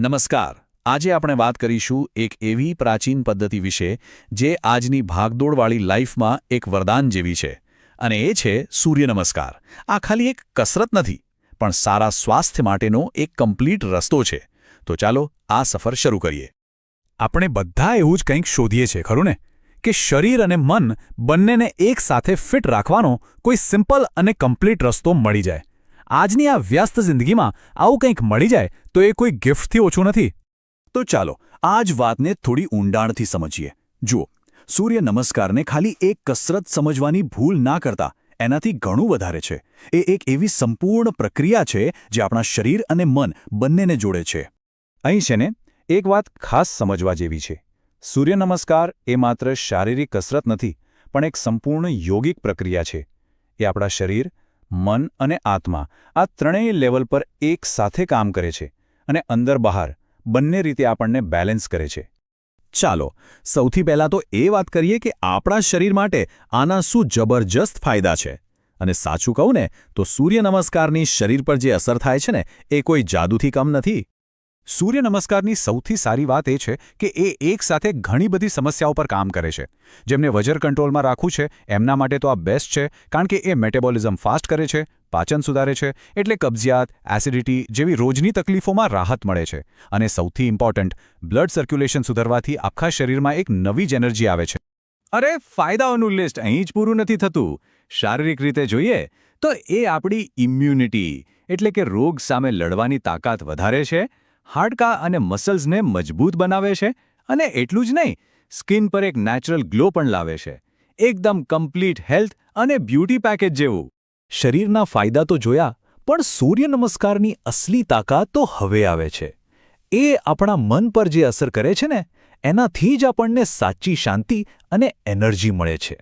નમસ્કાર. આજે આપણે વાત કરીશું એક એવી પ્રાચીન પદ્ધતિ વિશે જે આજની ભાગદોડવાળી લાઈફમાં એક વરદાન જેવી છે અને એ છે સૂર્ય નમસ્કાર. આ ખાલી એક કસરત નથી, પણ સારા સ્વાસ્થ્ય માટેનો એક કમ્પ્લીટ રસ્તો છે. તો ચાલો આ સફર શરૂ કરીએ. આપણે બધા એવું જ કંઈક શોધીએ છીએ, ખરું ને? કે શરીર અને મન બંનેને એકસાથે ફિટ રાખવાનો કોઈ સિમ્પલ અને કમ્પ્લીટ રસ્તો મળી જાય. આજની આ વ્યસ્ત જિંદગીમાં આવું કંઈક મળી જાય તો એ કોઈ ગિફ્ટથી ઓછું નથી. તો ચાલો આ જ વાતને થોડી ઊંડાણથી સમજીએ. જુઓ, સૂર્ય નમસ્કારને ખાલી એક કસરત સમજવાની ભૂલ ના કરતા એનાથી ઘણું વધારે છે. એ એક એવી સંપૂર્ણ પ્રક્રિયા છે જે આપણા શરીર અને મન બંનેને જોડે છે. અહીં છે ને, એક વાત ખાસ સમજવા જેવી છે. સૂર્ય નમસ્કાર એ માત્ર શારીરિક કસરત નથી, પણ એક સંપૂર્ણ યોગિક પ્રક્રિયા છે. એ આપણા શરીર મન અને આત્મા આ ત્રણેય લેવલ પર એક સાથે કામ કરે છે અને અંદર બહાર બંને રીતે આપણને બેલેન્સ કરે છે. ચાલો, સૌથી પહેલાં તો એ વાત કરીએ કે આપણા શરીર માટે આના શું જબરજસ્ત ફાયદા છે. અને સાચું કહું ને, તો સૂર્ય નમસ્કારની શરીર પર જે અસર થાય છે ને, એ કોઈ જાદુથી કમ નથી. સૂર્ય નમસ્કારની સૌથી સારી વાત એ છે કે એ એકસાથે ઘણી બધી સમસ્યાઓ પર કામ કરે છે. જેમને વજર કંટ્રોલમાં રાખવું છે, એમના માટે તો આ બેસ્ટ છે, કારણ કે એ મેટેબોલિઝમ ફાસ્ટ કરે છે, પાચન સુધારે છે, એટલે કબજિયાત, એસિડિટી જેવી રોજની તકલીફોમાં રાહત મળે છે. અને સૌથી ઇમ્પોર્ટન્ટ, બ્લડ સર્ક્યુલેશન સુધરવાથી આખા શરીરમાં એક નવી જ એનર્જી આવે છે. અરે, ફાયદાઓનું લિસ્ટ અહીં જ પૂરું નથી થતું. શારીરિક રીતે જોઈએ, તો એ આપણી ઇમ્યુનિટી, એટલે કે રોગ સામે લડવાની તાકાત વધારે છે હાડકાં અને મસલ્સને મજબૂત બનાવે છે અને એટલું જ નહીં, સ્કિન પર એક નેચરલ ગ્લો પણ લાવે છે. એકદમ કમ્પ્લીટ હેલ્થ અને બ્યુટી પેકેજ જેવું. શરીરના ફાયદા તો જોયા, પણ સૂર્ય નમસ્કારની અસલી તાકાત તો હવે આવે છે. એ આપણા મન પર જે અસર કરે છે ને, એનાથી જ આપણને સાચી શાંતિ અને એનર્જી મળે છે.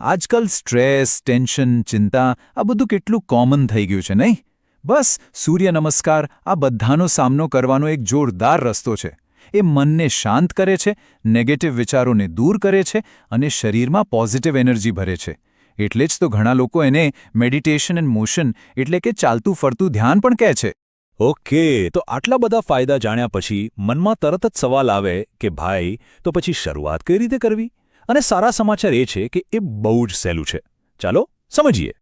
આજકાલ સ્ટ્રેસ, ટેન્શન, ચિંતા આ બધું કેટલું કોમન થઈ ગયું છે, નહીં? બસ, સૂર્ય નમસ્કાર, આ બધાનો સામનો કરવાનો એક જોરદાર રસ્તો છે. એ મનને શાંત કરે છે નેગેટિવ વિચારોને દૂર કરે છે અને શરીરમાં પોઝિટિવ એનર્જી ભરે છે. એટલે જ તો ઘણા લોકો એને મેડિટેશન એન્ડ મોશન એટલે કે ચાલતું ફરતું ધ્યાન પણ કહે છે. ઓકે, તો આટલા બધા ફાયદા જાણ્યા પછી મનમાં તરત જ સવાલ આવે કે ભાઈ, તો પછી શરૂઆત કઈ રીતે કરવી? અને સારા સમાચાર એ છે કે એ બહુ જ સહેલું છે. ચાલો, સમજીએ.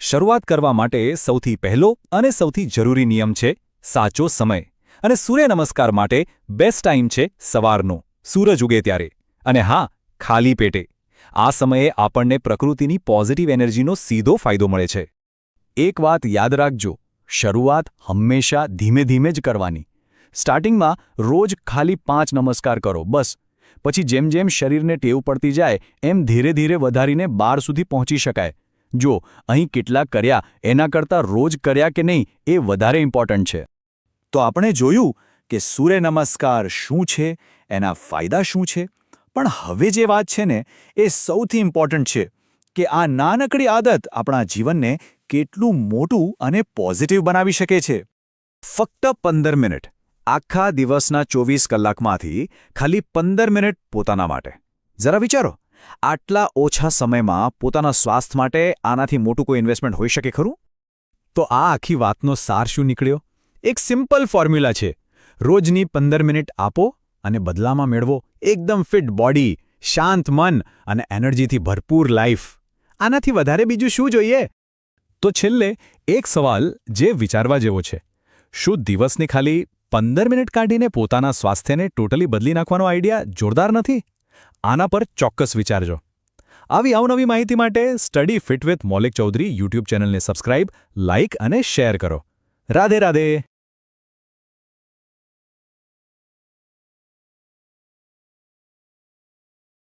શરૂઆત કરવા માટે સૌથી પહેલો અને સૌથી જરૂરી નિયમ છે સાચો સમય. અને સૂર્ય નમસ્કાર માટે બેસ્ટ ટાઈમ છે સવારનો. સૂરજ ઉગે ત્યારે. અને હા, ખાલી પેટે. આ સમયે આપણને પ્રકૃતિની પોઝિટિવ એનર્જીનો સીધો ફાયદો મળે છે. એક વાત યાદ રાખજો, શરૂઆત હંમેશા ધીમે ધીમે જ કરવાની. સ્ટાર્ટિંગમાં રોજ ખાલી પાંચ નમસ્કાર કરો, બસ. પછી જેમ જેમ શરીરને ટેવ પડતી જાય, એમ ધીરે ધીરે વધારીને બાર સુધી પહોંચી શકાય. જો અહીં કેટલા કર્યા, એના કરતાં રોજ કર્યા કે નહીં, એ વધારે ઇમ્પોર્ટન્ટ છે. તો આપણે જોયું કે સૂર્ય નમસ્કાર શું છે, એના ફાયદા શું છે? પણ હવે જે વાત છે ને, એ સૌથી ઇમ્પોર્ટન્ટ છે કે આ નાનકડી આદત આપણા જીવનને કેટલું મોટું અને પોઝિટિવ બનાવી શકે છે. ફક્ત પંદર મિનિટ. આખા દિવસના ચોવીસ કલાકમાંથી ખાલી પંદર મિનિટ પોતાના માટે. જરા વિચારો. આટલા ઓછા સમયમાં પોતાના સ્વાસ્થ્ય માટે આનાથી મોટું કોઈ ઇન્વેસ્ટમેન્ટ હોઈ શકે ખરું? તો આ આખી વાતનો સાર શું નીકળ્યો? એક સિમ્પલ ફોર્મ્યુલા છે. રોજની પંદર મિનિટ આપો અને બદલામાં મેળવો. એકદમ ફિટ બોડી શાંત મન અને એનર્જીથી ભરપૂર લાઈફ આનાથી વધારે બીજું શું જોઈએ? તો છેલ્લે એક સવાલ જે વિચારવા જેવો છે. શું દિવસની ખાલી પંદર મિનિટ કાઢીને પોતાના સ્વાસ્થ્યને ટોટલી બદલી નાખવાનો આઈડિયા જોરદાર નથી? આના પર ચોક્કસ વિચારજો. આવી અવનવી માહિતી માટે study fit with Maulik Chaudhary YouTube ચેનલને સબસ્ક્રાઇબ, લાઇક અને શેર કરો. રાધે રાધે.